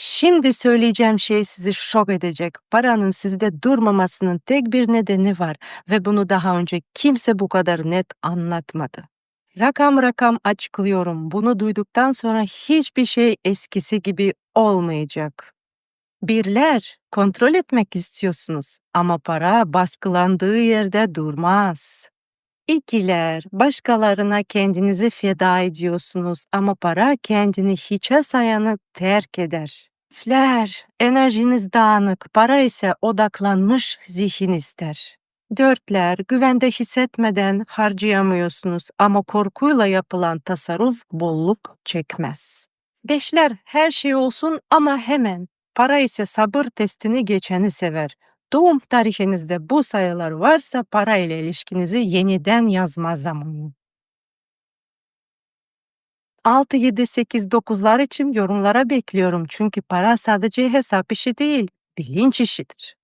Şimdi söyleyeceğim şey sizi şok edecek. Paranın sizde durmamasının tek bir nedeni var ve bunu daha önce kimse bu kadar net anlatmadı. Rakam rakam açıklıyorum. Bunu duyduktan sonra hiçbir şey eskisi gibi olmayacak. Birler, kontrol etmek istiyorsunuz ama para baskılandığı yerde durmaz. İkiler, başkalarına kendinizi feda ediyorsunuz ama para kendini hiçe sayanı terk eder. Fler, enerjiniz dağınık, para ise odaklanmış zihin ister. Dörtler, güvende hissetmeden harcayamıyorsunuz ama korkuyla yapılan tasarruf bolluk çekmez. Beşler, her şey olsun ama hemen. Para ise sabır testini geçeni sever. Doğum tarihinizde bu sayılar varsa para ile ilişkinizi yeniden yazma zamanı. 6, 7, 8, 9'lar için yorumlara bekliyorum çünkü para sadece hesap işi değil, bilinç işidir.